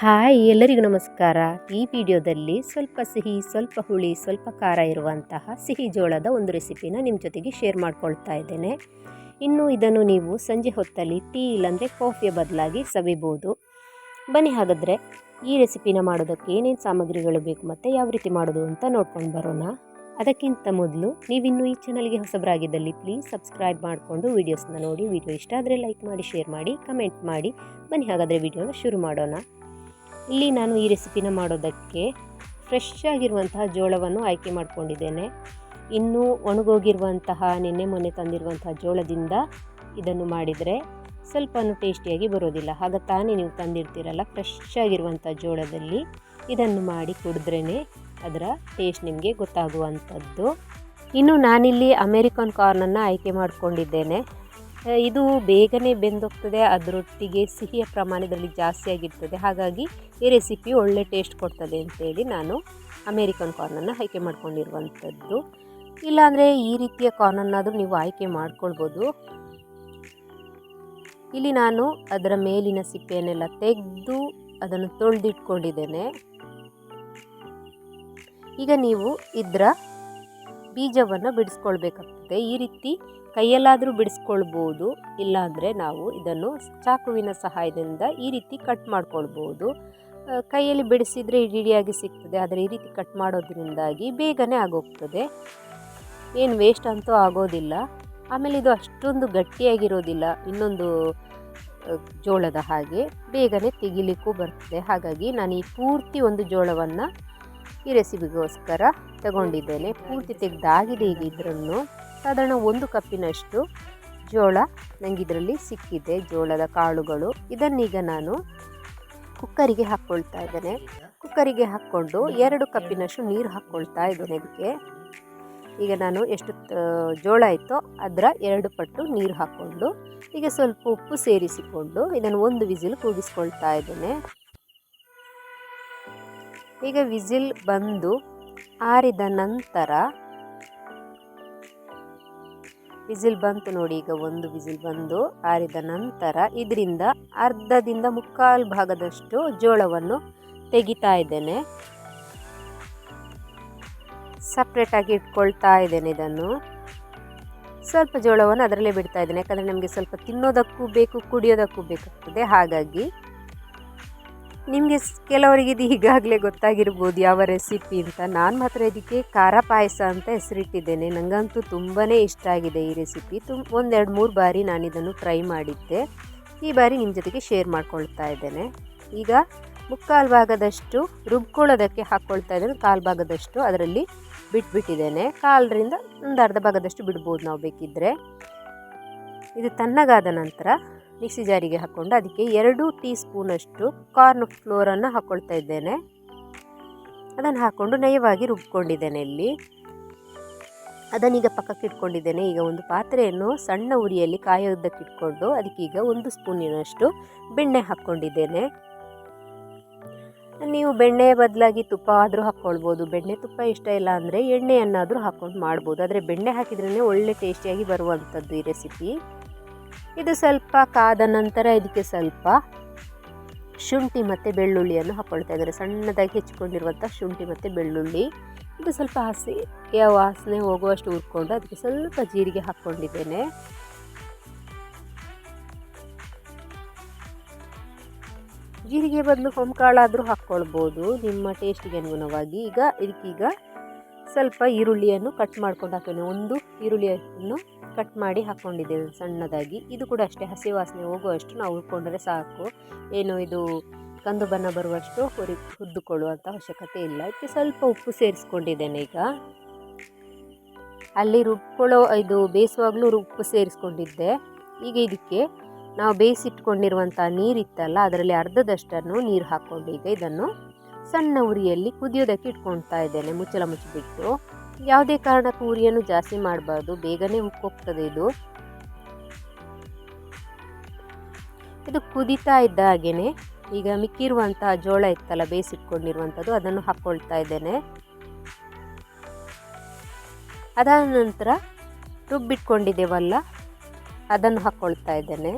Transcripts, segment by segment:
Hi ಎಲ್ಲರಿಗೂ ನಮಸ್ಕಾರ. ಈ ವಿಡಿಯೋದಲ್ಲಿ ಸ್ವಲ್ಪ ಸಿಹಿ, ಸ್ವಲ್ಪ ಹುಳಿ, ಸ್ವಲ್ಪ ಖಾರ ಇರುವಂತಹ ಸಿಹಿ ಜೋಳದ ಒಂದು ರೆಸಿಪಿನ ನಿಮ್ಮ ಜೊತೆಗೆ ಶೇರ್ ಮಾಡ್ಕೊಳ್ತಾ ಇದ್ದೇನೆ. ಇನ್ನು ಇದನ್ನು ನೀವು ಸಂಜೆ ಹೊತ್ತಲ್ಲಿ ಟೀ ಇಲ್ಲಾಂದರೆ ಕಾಫಿಯ ಬದಲಾಗಿ ಸವಿಬೋದು. ಬನ್ನಿ ಹಾಗಾದರೆ ಈ ರೆಸಿಪಿನ ಮಾಡೋದಕ್ಕೆ ಏನೇನು ಸಾಮಗ್ರಿಗಳು ಬೇಕು ಮತ್ತು ಯಾವ ರೀತಿ ಮಾಡೋದು ಅಂತ ನೋಡ್ಕೊಂಡು ಬರೋಣ. ಅದಕ್ಕಿಂತ ಮೊದಲು ನೀವಿನ್ನೂ ಈ ಚಾನಲ್ಗೆ ಹೊಸಬರಾಗಿದ್ದಲ್ಲಿ ಪ್ಲೀಸ್ ಸಬ್ಸ್ಕ್ರೈಬ್ ಮಾಡಿಕೊಂಡು ವೀಡಿಯೋಸ್ನ ನೋಡಿ ವಿಡಿಯೋ ಇಷ್ಟ ಆದರೆ ಲೈಕ್ ಮಾಡಿ ಶೇರ್ ಮಾಡಿ ಕಮೆಂಟ್ ಮಾಡಿ. ಬನ್ನಿ ಹಾಗಾದರೆ ವೀಡಿಯೋನ ಶುರು ಮಾಡೋಣ. ಇಲ್ಲಿ ನಾನು ಈ ರೆಸಿಪಿನ ಮಾಡೋದಕ್ಕೆ ಫ್ರೆಶ್ ಆಗಿರುವಂತಹ ಜೋಳವನ್ನು ಆಯ್ಕೆ ಮಾಡಿಕೊಂಡಿದ್ದೇನೆ. ಇನ್ನೂ ಒಣಗೋಗಿರುವಂತಹ ನಿನ್ನೆ ಮೊನ್ನೆ ತಂದಿರುವಂತಹ ಜೋಳದಿಂದ ಇದನ್ನು ಮಾಡಿದರೆ ಸ್ವಲ್ಪನೂ ಟೇಸ್ಟಿಯಾಗಿ ಬರೋದಿಲ್ಲ. ಆಗ ತಾನೇ ನೀವು ತಂದಿರ್ತೀರಲ್ಲ ಫ್ರೆಶ್ ಆಗಿರುವಂಥ ಜೋಳದಲ್ಲಿ ಇದನ್ನು ಮಾಡಿ ಕುಡಿದ್ರೇ ಅದರ ಟೇಸ್ಟ್ ನಿಮಗೆ ಗೊತ್ತಾಗುವಂಥದ್ದು. ಇನ್ನು ನಾನಿಲ್ಲಿ ಅಮೇರಿಕನ್ ಕಾರ್ನನ್ನು ಆಯ್ಕೆ ಮಾಡಿಕೊಂಡಿದ್ದೇನೆ. ಇದು ಬೇಗನೆ ಬೆಂದೋಗ್ತದೆ, ಅದರೊಟ್ಟಿಗೆ ಸಿಹಿಯ ಪ್ರಮಾಣದಲ್ಲಿ ಜಾಸ್ತಿ ಆಗಿರ್ತದೆ. ಹಾಗಾಗಿ ಈ ರೆಸಿಪಿ ಒಳ್ಳೆ ಟೇಸ್ಟ್ ಕೊಡ್ತದೆ ಅಂತೇಳಿ ನಾನು ಅಮೇರಿಕನ್ ಕಾರ್ನನ್ನು ಆಯ್ಕೆ ಮಾಡ್ಕೊಂಡಿರುವಂಥದ್ದು. ಇಲ್ಲಾಂದರೆ ಈ ರೀತಿಯ ಕಾರ್ನನ್ನಾದರೂ ನೀವು ಆಯ್ಕೆ ಮಾಡ್ಕೊಳ್ಬೋದು. ಇಲ್ಲಿ ನಾನು ಅದರ ಮೇಲಿನ ಸಿಪ್ಪೆಯನ್ನೆಲ್ಲ ತೆಗೆದು ಅದನ್ನು ತೊಳೆದಿಟ್ಕೊಂಡಿದ್ದೇನೆ. ಈಗ ನೀವು ಇದರ ಬೀಜವನ್ನು ಬಿಡಿಸ್ಕೊಳ್ಬೇಕಾಗ್ತದೆ. ಈ ರೀತಿ ಕೈಯಲ್ಲಾದರೂ ಬಿಡಿಸ್ಕೊಳ್ಬೋದು, ಇಲ್ಲಾಂದರೆ ನಾವು ಇದನ್ನು ಚಾಕುವಿನ ಸಹಾಯದಿಂದ ಈ ರೀತಿ ಕಟ್ ಮಾಡ್ಕೊಳ್ಬೋದು. ಕೈಯಲ್ಲಿ ಬಿಡಿಸಿದರೆ ಇಡಿಯಾಗಿ ಸಿಗ್ತದೆ, ಆದರೆ ಈ ರೀತಿ ಕಟ್ ಮಾಡೋದ್ರಿಂದಾಗಿ ಬೇಗನೆ ಆಗೋಗ್ತದೆ. ಏನು ವೇಸ್ಟ್ ಅಂತೂ ಆಗೋದಿಲ್ಲ. ಆಮೇಲೆ ಇದು ಅಷ್ಟೊಂದು ಗಟ್ಟಿಯಾಗಿರೋದಿಲ್ಲ, ಇನ್ನೊಂದು ಜೋಳದ ಹಾಗೆ. ಬೇಗನೆ ತೆಗಿಲಿಕ್ಕೂ ಬರ್ತದೆ. ಹಾಗಾಗಿ ನಾನು ಈ ಪೂರ್ತಿ ಒಂದು ಜೋಳವನ್ನು ಈ ರೆಸಿಪಿಗೋಸ್ಕರ ತಗೊಂಡಿದ್ದೇನೆ. ಪೂರ್ತಿ ತೆಗೆದಾಗಿದೆ ಈಗ ಇದರನ್ನು ಸಾಧಾರಣ ಒಂದು ಕಪ್ಪಿನಷ್ಟು ಜೋಳ ನನಗೆ ಇದರಲ್ಲಿ ಸಿಕ್ಕಿದೆ, ಜೋಳದ ಕಾಳುಗಳು. ಇದನ್ನೀಗ ನಾನು ಕುಕ್ಕರಿಗೆ ಹಾಕ್ಕೊಳ್ತಾ ಇದ್ದೇನೆ. ಕುಕ್ಕರಿಗೆ ಹಾಕ್ಕೊಂಡು ಎರಡು ಕಪ್ಪಿನಷ್ಟು ನೀರು ಹಾಕ್ಕೊಳ್ತಾ ಇದ್ದೇನೆ ಇದಕ್ಕೆ. ಈಗ ನಾನು ಎಷ್ಟು ಜೋಳ ಇತ್ತೋ ಅದರ ಎರಡು ಪಟ್ಟು ನೀರು ಹಾಕ್ಕೊಂಡು, ಈಗ ಸ್ವಲ್ಪ ಉಪ್ಪು ಸೇರಿಸಿಕೊಂಡು ಇದನ್ನು ಒಂದು ವಿಸಿಲ್ ಕೂಗಿಸ್ಕೊಳ್ತಾ ಇದ್ದೇನೆ. ಈಗ ವಿಸಿಲ್ ಬಂದು ಆರಿದ ನಂತರ ವಿಸಿಲ್ ಬಂತು ನೋಡಿ, ಈಗ ಒಂದು ವಿಸಿಲ್ ಬಂದು ಆರಿದ ನಂತರ ಇದರಿಂದ ಅರ್ಧದಿಂದ ಮುಕ್ಕಾಲು ಭಾಗದಷ್ಟು ಜೋಳವನ್ನು ತೆಗಿತಾ ಇದ್ದೇನೆ. ಸಪ್ರೇಟಾಗಿ ಇಟ್ಕೊಳ್ತಾ ಇದ್ದೇನೆ ಇದನ್ನು. ಸ್ವಲ್ಪ ಜೋಳವನ್ನು ಅದರಲ್ಲೇ ಬಿಡ್ತಾ ಇದ್ದೇನೆ, ಯಾಕಂದರೆ ನಮಗೆ ಸ್ವಲ್ಪ ತಿನ್ನೋದಕ್ಕೂ ಬೇಕು, ಕುಡಿಯೋದಕ್ಕೂ ಬೇಕಾಗ್ತದೆ. ಹಾಗಾಗಿ ನಿಮಗೆ ಕೆಲವರಿಗೆ ಇದು ಈಗಾಗಲೇ ಗೊತ್ತಾಗಿರ್ಬೋದು ಯಾವ ರೆಸಿಪಿ ಅಂತ. ನಾನು ಮಾತ್ರ ಇದಕ್ಕೆ ಖಾರ ಪಾಯಸ ಅಂತ ಹೆಸರಿಟ್ಟಿದ್ದೇನೆ. ನನಗಂತೂ ತುಂಬಾ ಇಷ್ಟ ಆಗಿದೆ ಈ ರೆಸಿಪಿ. ತುಂಬ ಒಂದೆರಡು ಮೂರು ಬಾರಿ ನಾನು ಇದನ್ನು ಟ್ರೈ ಮಾಡಿದ್ದೆ. ಈ ಬಾರಿ ನಿಮ್ಮ ಜೊತೆಗೆ ಶೇರ್ ಮಾಡ್ಕೊಳ್ತಾ ಇದ್ದೇನೆ. ಈಗ ಮುಕ್ಕಾಲು ಭಾಗದಷ್ಟು ರುಬ್ಕೊಳ್ಳೋದಕ್ಕೆ ಹಾಕ್ಕೊಳ್ತಾ ಇದ್ದೇನೆ. ಕಾಲು ಭಾಗದಷ್ಟು ಅದರಲ್ಲಿ ಬಿಟ್ಬಿಟ್ಟಿದ್ದೇನೆ. ಕಾಲರಿಂದ ಒಂದು ಅರ್ಧ ಭಾಗದಷ್ಟು ಬಿಡ್ಬೋದು ನಾವು ಬೇಕಿದ್ದರೆ ಇದು ತಣ್ಣಗಾದ ನಂತರ ಮಿಕ್ಸಿ ಜಾರಿಗೆ ಹಾಕ್ಕೊಂಡು ಅದಕ್ಕೆ ಎರಡು ಟೀ ಸ್ಪೂನಷ್ಟು ಕಾರ್ನ್ ಫ್ಲೋರನ್ನು ಹಾಕ್ಕೊಳ್ತಾ ಇದ್ದೇನೆ. ಅದನ್ನು ಹಾಕ್ಕೊಂಡು ನಯವಾಗಿ ರುಬ್ಕೊಂಡಿದ್ದೇನೆ ಇಲ್ಲಿ. ಅದನ್ನೀಗ ಪಕ್ಕಕ್ಕೆ ಇಟ್ಕೊಂಡಿದ್ದೇನೆ. ಈಗ ಒಂದು ಪಾತ್ರೆಯನ್ನು ಸಣ್ಣ ಉರಿಯಲ್ಲಿ ಕಾಯೋದಕ್ಕೆ ಇಟ್ಕೊಂಡು ಅದಕ್ಕೀಗ ಒಂದು ಸ್ಪೂನಿನಷ್ಟು ಬೆಣ್ಣೆ ಹಾಕ್ಕೊಂಡಿದ್ದೇನೆ. ನೀವು ಬೆಣ್ಣೆ ಬದಲಾಗಿ ತುಪ್ಪ ಆದರೂ ಹಾಕ್ಕೊಳ್ಬೋದು. ಬೆಣ್ಣೆ ತುಪ್ಪ ಇಷ್ಟ ಇಲ್ಲ ಅಂದರೆ ಎಣ್ಣೆಯನ್ನಾದರೂ ಹಾಕ್ಕೊಂಡು ಮಾಡ್ಬೋದು. ಆದರೆ ಬೆಣ್ಣೆ ಹಾಕಿದ್ರೇ ಒಳ್ಳೆ ಟೇಸ್ಟಿಯಾಗಿ ಬರುವಂಥದ್ದು ಈ ರೆಸಿಪಿ. ಇದು ಸ್ವಲ್ಪ ಕಾದ ನಂತರ ಇದಕ್ಕೆ ಸ್ವಲ್ಪ ಶುಂಠಿ ಮತ್ತು ಬೆಳ್ಳುಳ್ಳಿಯನ್ನು ಹಾಕ್ಕೊಳ್ತಾ ಇದ್ದಾರೆ. ಸಣ್ಣದಾಗಿ ಹೆಚ್ಚಿಕೊಂಡಿರುವಂಥ ಶುಂಠಿ ಮತ್ತು ಬೆಳ್ಳುಳ್ಳಿ. ಇದು ಸ್ವಲ್ಪ ಹಸಿ ವಾಸನೆ ಹೋಗುವಷ್ಟು ಹುರ್ಕೊಂಡು ಅದಕ್ಕೆ ಸ್ವಲ್ಪ ಜೀರಿಗೆ ಹಾಕ್ಕೊಂಡಿದ್ದೇನೆ. ಜೀರಿಗೆ ಬದಲು ಹೊಂಕಾಳಾದರೂ ಹಾಕ್ಕೊಳ್ಬೋದು. ನಿಮ್ಮ ಟೇಸ್ಟಿಗೆ ಅನುಗುಣವಾಗಿ. ಈಗ ಇದಕ್ಕೀಗ ಸ್ವಲ್ಪ ಈರುಳ್ಳಿಯನ್ನು ಕಟ್ ಮಾಡ್ಕೊಂಡು ಹಾಕೋಣ ಒಂದು ಈರುಳ್ಳಿಯನ್ನು ಕಟ್ ಮಾಡಿ ಹಾಕ್ಕೊಂಡಿದ್ದೇವೆ ಸಣ್ಣದಾಗಿ. ಇದು ಕೂಡ ಅಷ್ಟೇ, ಹಸಿ ವಾಸನೆ ಹೋಗುವಷ್ಟು ನಾವು ಹುರ್ಕೊಂಡ್ರೆ ಸಾಕು. ಏನು ಇದು, ಕಂದು ಬಣ್ಣ ಬರುವಷ್ಟು ಹುರಿ ಹುರಿದುಕೊಳ್ಳುವಂಥ ಅವಶ್ಯಕತೆ ಇಲ್ಲ. ಇದಕ್ಕೆ ಸ್ವಲ್ಪ ಉಪ್ಪು ಸೇರಿಸ್ಕೊಂಡಿದ್ದೇನೆ ಈಗ. ಅಲ್ಲಿ ರುಬ್ಕೊಳ್ಳೋ, ಇದು ಬೇಯಿಸುವಾಗಲೂ ಉಪ್ಪು ಸೇರಿಸ್ಕೊಂಡಿದ್ದೆ. ಈಗ ಇದಕ್ಕೆ ನಾವು ಬೇಯಿಸಿಟ್ಕೊಂಡಿರುವಂಥ ನೀರಿತ್ತಲ್ಲ, ಅದರಲ್ಲಿ ಅರ್ಧದಷ್ಟನ್ನು ನೀರು ಹಾಕ್ಕೊಂಡು ಈಗ ಇದನ್ನು ಸಣ್ಣ ಉರಿಯಲ್ಲಿ ಕುದಿಯೋದಕ್ಕೆ ಇಟ್ಕೊಳ್ತಾ ಇದ್ದೇನೆ, ಮುಚ್ಚಳ ಮುಚ್ಚಿಬಿಟ್ಟು. ಯಾವುದೇ ಕಾರಣಕ್ಕೂ ಉರಿಯನ್ನು ಜಾಸ್ತಿ ಮಾಡಬಾರ್ದು, ಬೇಗನೆ ಉಕ್ಕೋಗ್ತದೆ ಇದು. ಇದು ಕುದಿತಾ ಇದ್ದ ಹಾಗೆಯೇ ಈಗ ಮಿಕ್ಕಿರುವಂತಹ ಜೋಳ ಇತ್ತಲ್ಲ, ಬೇಯಿಸಿಟ್ಕೊಂಡಿರುವಂಥದ್ದು, ಅದನ್ನು ಹಾಕ್ಕೊಳ್ತಾ ಇದ್ದೇನೆ. ಅದಾದ ನಂತರ ರುಬ್ಬಿಟ್ಕೊಂಡಿದ್ದೇವಲ್ಲ, ಅದನ್ನು ಹಾಕ್ಕೊಳ್ತಾ ಇದ್ದೇನೆ.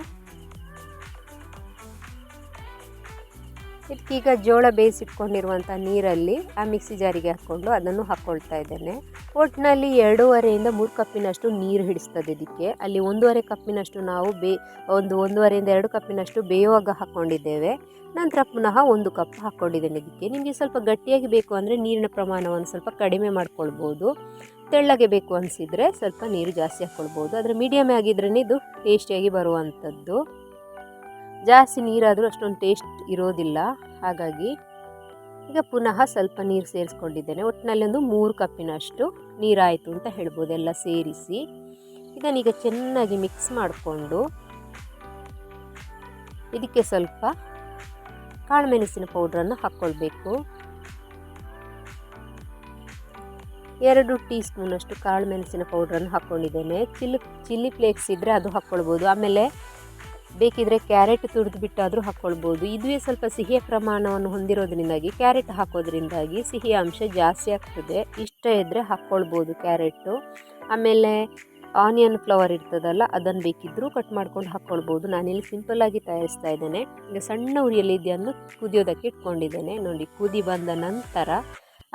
ಇದಕ್ಕೀಗ ಜೋಳ ಬೇಯಿಸಿಟ್ಕೊಂಡಿರುವಂಥ ನೀರಲ್ಲಿ ಆ ಮಿಕ್ಸಿ ಜಾರಿಗೆ ಹಾಕ್ಕೊಂಡು ಅದನ್ನು ಹಾಕ್ಕೊಳ್ತಾ ಇದ್ದೇನೆ. ಒಟ್ಟಿನಲ್ಲಿ ಎರಡೂವರೆಯಿಂದ ಮೂರು ಕಪ್ಪಿನಷ್ಟು ನೀರು ಹಿಡಿಸ್ತದೆ ಇದಕ್ಕೆ. ಅಲ್ಲಿ ಒಂದೂವರೆ ಕಪ್ಪಿನಷ್ಟು ನಾವು ಬೇ, ಒಂದು, ಒಂದೂವರೆಯಿಂದ ಎರಡು ಕಪ್ಪಿನಷ್ಟು ಬೇಯುವಾಗ ಹಾಕ್ಕೊಂಡಿದ್ದೇವೆ. ನಂತರ ಪುನಃ ಒಂದು ಕಪ್ ಹಾಕ್ಕೊಂಡಿದ್ದೇನೆ ಇದಕ್ಕೆ. ನಿಮಗೆ ಸ್ವಲ್ಪ ಗಟ್ಟಿಯಾಗಿ ಬೇಕು ಅಂದರೆ ನೀರಿನ ಪ್ರಮಾಣವನ್ನು ಸ್ವಲ್ಪ ಕಡಿಮೆ ಮಾಡ್ಕೊಳ್ಬೋದು. ತೆಳ್ಳಗೆ ಬೇಕು ಅನಿಸಿದರೆ ಸ್ವಲ್ಪ ನೀರು ಜಾಸ್ತಿ ಹಾಕ್ಕೊಳ್ಬೋದು. ಆದರೆ ಮೀಡಿಯಮ್ ಆಗಿದ್ರೇ ಇದು ಟೇಸ್ಟಿಯಾಗಿ ಬರುವಂಥದ್ದು. ಜಾಸ್ತಿ ನೀರಾದರೂ ಅಷ್ಟೊಂದು ಟೇಸ್ಟ್ ಇರೋದಿಲ್ಲ. ಹಾಗಾಗಿ ಈಗ ಪುನಃ ಸ್ವಲ್ಪ ನೀರು ಸೇರಿಸ್ಕೊಂಡಿದ್ದೇನೆ. ಒಟ್ಟಿನಲ್ಲಿ ಒಂದು ಮೂರು ಕಪ್ಪಿನಷ್ಟು ನೀರಾಯಿತು ಅಂತ ಹೇಳ್ಬೋದು ಎಲ್ಲ ಸೇರಿಸಿ. ಇದನ್ನೀಗ ಚೆನ್ನಾಗಿ ಮಿಕ್ಸ್ ಮಾಡಿಕೊಂಡು ಇದಕ್ಕೆ ಸ್ವಲ್ಪ ಕಾಳುಮೆಣಸಿನ ಪೌಡ್ರನ್ನು ಹಾಕ್ಕೊಳ್ಬೇಕು. ಎರಡು ಟೀ ಸ್ಪೂನಷ್ಟು ಕಾಳುಮೆಣಸಿನ ಪೌಡ್ರನ್ನು ಹಾಕ್ಕೊಂಡಿದ್ದೇನೆ. ಚಿಲ್ಲಿ ಚಿಲ್ಲಿ ಫ್ಲೇಕ್ಸ್ ಇದ್ದರೆ ಅದು ಹಾಕ್ಕೊಳ್ಬೋದು. ಆಮೇಲೆ ಬೇಕಿದ್ರೆ ಕ್ಯಾರೆಟ್ ತುರಿದು ಬಿಟ್ಟಾದರೂ ಹಾಕ್ಕೊಳ್ಬೋದು ಇದುವೇ ಸ್ವಲ್ಪ ಸಿಹಿಯ ಪ್ರಮಾಣವನ್ನು ಹೊಂದಿರೋದ್ರಿಂದಾಗಿ ಕ್ಯಾರೆಟ್ ಹಾಕೋದ್ರಿಂದಾಗಿ ಸಿಹಿಯ ಅಂಶ ಜಾಸ್ತಿ ಆಗ್ತದೆ. ಇಷ್ಟ ಇದ್ದರೆ ಹಾಕ್ಕೊಳ್ಬೋದು ಕ್ಯಾರೆಟು. ಆಮೇಲೆ ಆನಿಯನ್ ಫ್ಲವರ್ ಇರ್ತದಲ್ಲ ಅದನ್ನು ಬೇಕಿದ್ದರೂ ಕಟ್ ಮಾಡ್ಕೊಂಡು ಹಾಕ್ಕೊಳ್ಬೋದು ನಾನಿಲ್ಲಿ ಸಿಂಪಲ್ಲಾಗಿ ತಯಾರಿಸ್ತಾ ಇದ್ದೇನೆ. ಈಗ ಸಣ್ಣ ಉರಿಯಲ್ಲಿ ಕುದಿಯೋದಕ್ಕೆ ಇಟ್ಕೊಂಡಿದ್ದೇನೆ. ನೋಡಿ, ಕುದಿ ಬಂದ ನಂತರ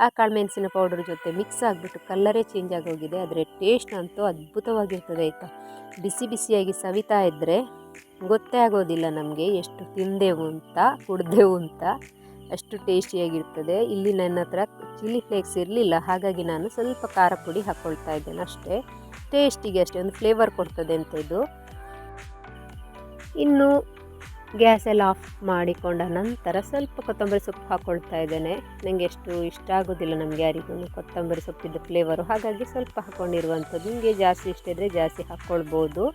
ಆ ಕಾಳುಮೆಣಸಿನ ಪೌಡರ್ ಜೊತೆ ಮಿಕ್ಸ್ ಆಗಿಬಿಟ್ಟು ಕಲ್ಲರೇ ಚೇಂಜ್ ಆಗೋಗಿದೆ. ಆದರೆ ಟೇಸ್ಟ್ ಅಂತೂ ಅದ್ಭುತವಾಗಿರ್ತದೆ, ಆಯಿತಾ? ಬಿಸಿ ಬಿಸಿಯಾಗಿ ಸವಿತಾ ಇದ್ದರೆ ಗೊತ್ತೇ ಆಗೋದಿಲ್ಲ ನಮಗೆ ಎಷ್ಟು ತಿಂದೆವು ಅಂತ, ಕುಡ್ದೆವು ಅಂತ, ಅಷ್ಟು ಟೇಸ್ಟಿಯಾಗಿರ್ತದೆ. ಇಲ್ಲಿ ನನ್ನ ಹತ್ರ ಚಿಲ್ಲಿ ಫ್ಲೇಕ್ಸ್ ಇರಲಿಲ್ಲ, ಹಾಗಾಗಿ ನಾನು ಸ್ವಲ್ಪ ಖಾರ ಪುಡಿ ಹಾಕ್ಕೊಳ್ತಾ ಇದ್ದೇನೆ ಅಷ್ಟೇ. ಟೇಸ್ಟಿಗೆ ಅಷ್ಟೇ, ಒಂದು ಫ್ಲೇವರ್ ಕೊಡ್ತದೆ ಅಂತ ಇದು. ಇನ್ನು ಗ್ಯಾಸ್ ಎಲ್ಲ ಆಫ್ ಮಾಡಿಕೊಂಡ ನಂತರ ಸ್ವಲ್ಪ ಕೊತ್ತಂಬರಿ ಸೊಪ್ಪು ಹಾಕ್ಕೊಳ್ತಾ ಇದ್ದೇನೆ. ನನಗೆ ಎಷ್ಟು ಇಷ್ಟ ಆಗೋದಿಲ್ಲ ನಮಗೆ ಯಾರಿಗೂ ಕೊತ್ತಂಬರಿ ಸೊಪ್ಪಿದ್ದ ಫ್ಲೇವರು. ಹಾಗಾಗಿ ಸ್ವಲ್ಪ ಹಾಕ್ಕೊಂಡಿರುವಂಥದ್ದು ನಿಮಗೆ ಜಾಸ್ತಿ ಇಷ್ಟ ಇದ್ದರೆ ಜಾಸ್ತಿ ಹಾಕ್ಕೊಳ್ಬೋದು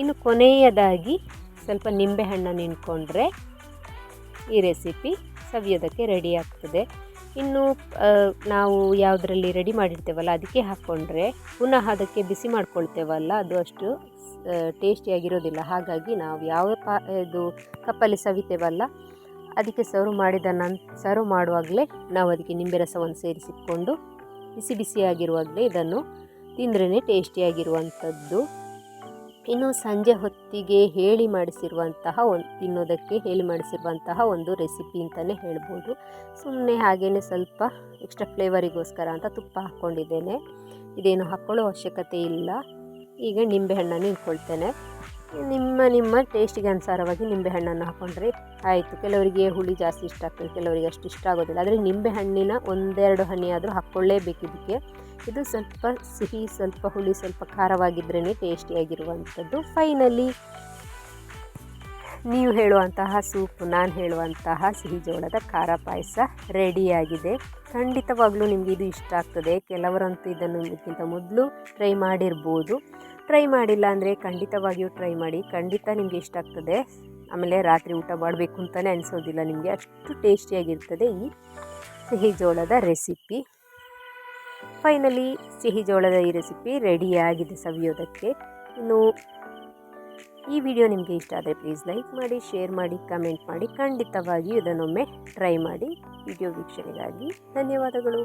ಇನ್ನು ಕೊನೆಯದಾಗಿ ಸ್ವಲ್ಪ ನಿಂಬೆಹಣ್ಣನ್ನು ನಿಂತ್ಕೊಂಡ್ರೆ ಈ ರೆಸಿಪಿ ಸವಿಯೋದಕ್ಕೆ ರೆಡಿ ಆಗ್ತದೆ. ಇನ್ನು ನಾವು ಯಾವುದರಲ್ಲಿ ರೆಡಿ ಮಾಡಿರ್ತೇವಲ್ಲ, ಅದಕ್ಕೆ ಹಾಕ್ಕೊಂಡ್ರೆ ಪುನಃ ಅದಕ್ಕೆ ಬಿಸಿ ಮಾಡ್ಕೊಳ್ತೇವಲ್ಲ, ಅದು ಅಷ್ಟು ಟೇಸ್ಟಿಯಾಗಿರೋದಿಲ್ಲ ಹಾಗಾಗಿ ನಾವು ಯಾವ ಪಾ, ಇದು ಕಪ್ಪಲ್ಲಿ ಸವಿತೇವಲ್ಲ, ಅದಕ್ಕೆ ಸರ್ವ್ ಮಾಡಿದ ನನ್, ಸರ್ವ್ ಮಾಡುವಾಗಲೇ ನಾವು ಅದಕ್ಕೆ ನಿಂಬೆ ರಸವನ್ನು ಸೇರಿಸಿಕೊಂಡು ಬಿಸಿ ಬಿಸಿಯಾಗಿರುವಾಗಲೇ ಇದನ್ನು ತಿಂದ್ರೇ ಟೇಸ್ಟಿಯಾಗಿರುವಂಥದ್ದು. ಇನ್ನು ಸಂಜೆ ಹೊತ್ತಿಗೆ ಹೇಳಿ ಮಾಡಿಸಿರುವಂತಹ ಒಂದು ತಿನ್ನೋದಕ್ಕೆ ಹೇಳಿ ಮಾಡಿಸಿರುವಂತಹ ಒಂದು ರೆಸಿಪಿ ಅಂತಲೇ ಹೇಳ್ಬೋದು. ಸುಮ್ಮನೆ ಹಾಗೇ ಸ್ವಲ್ಪ ಎಕ್ಸ್ಟ್ರಾ ಫ್ಲೇವರಿಗೋಸ್ಕರ ಅಂತ ತುಪ್ಪ ಹಾಕ್ಕೊಂಡಿದ್ದೇನೆ. ಇದೇನು ಹಾಕ್ಕೊಳ್ಳೋ ಅವಶ್ಯಕತೆ ಇಲ್ಲ. ಈಗ ನಿಂಬೆಹಣ್ಣನ್ನು ಇಟ್ಕೊಳ್ತೇನೆ ನಿಮ್ಮ ನಿಮ್ಮ ಟೇಸ್ಟಿಗೆ ಅನುಸಾರವಾಗಿ ನಿಂಬೆಹಣ್ಣನ್ನು ಹಾಕ್ಕೊಂಡ್ರೆ ಆಯಿತು. ಕೆಲವರಿಗೆ ಹುಳಿ ಜಾಸ್ತಿ ಇಷ್ಟ ಆಗ್ತದೆ, ಕೆಲವರಿಗೆ ಅಷ್ಟು ಇಷ್ಟ ಆಗೋದಿಲ್ಲ. ಆದರೆ ನಿಂಬೆಹಣ್ಣಿನ ಒಂದೆರಡು ಹನಿ ಆದರೂ ಹಾಕ್ಕೊಳ್ಳೇಬೇಕು ಇದಕ್ಕೆ ಇದು ಸ್ವಲ್ಪ ಸಿಹಿ, ಸ್ವಲ್ಪ ಹುಳಿ, ಸ್ವಲ್ಪ ಖಾರವಾಗಿದ್ರೇ ಟೇಸ್ಟಿಯಾಗಿರುವಂಥದ್ದು ಫೈನಲಿ ನೀವು ಹೇಳುವಂತಹ ಸೂಪು ನಾನು ಹೇಳುವಂತಹ ಸಿಹಿ ಜೋಳದ ಖಾರ ಪಾಯಸ ರೆಡಿಯಾಗಿದೆ ಖಂಡಿತವಾಗಲೂ ನಿಮಗೆ ಇದು ಇಷ್ಟ ಆಗ್ತದೆ. ಕೆಲವರಂತೂ ಇದನ್ನು ಇದಕ್ಕಿಂತ ಮೊದಲು ಟ್ರೈ ಮಾಡಿರ್ಬೋದು. ಟ್ರೈ ಮಾಡಿಲ್ಲ ಅಂದರೆ ಖಂಡಿತವಾಗಿಯೂ ಟ್ರೈ ಮಾಡಿ. ಖಂಡಿತ ನಿಮಗೆ ಇಷ್ಟ ಆಗ್ತದೆ. ಆಮೇಲೆ ರಾತ್ರಿ ಊಟ ಮಾಡಬೇಕು ಅಂತಲೇ ಅನಿಸೋದಿಲ್ಲ ನಿಮಗೆ. ಅಷ್ಟು ಟೇಸ್ಟಿಯಾಗಿರ್ತದೆ ಈ ಸಿಹಿ ಜೋಳದ ರೆಸಿಪಿ ಫೈನಲಿ ಸಿಹಿ ಜೋಳದ ಈ ರೆಸಿಪಿ ರೆಡಿಯಾಗಿದೆ ಸವಿಯೋದಕ್ಕೆ. ಇನ್ನು ಈ ವಿಡಿಯೋ ನಿಮಗೆ ಇಷ್ಟ ಆದರೆ ಪ್ಲೀಸ್ ಲೈಕ್ ಮಾಡಿ, ಶೇರ್ ಮಾಡಿ, ಕಮೆಂಟ್ ಮಾಡಿ. ಖಂಡಿತವಾಗಿ ಇದನ್ನೊಮ್ಮೆ ಟ್ರೈ ಮಾಡಿ. ವಿಡಿಯೋ ವೀಕ್ಷಣೆಗಾಗಿ ಧನ್ಯವಾದಗಳು.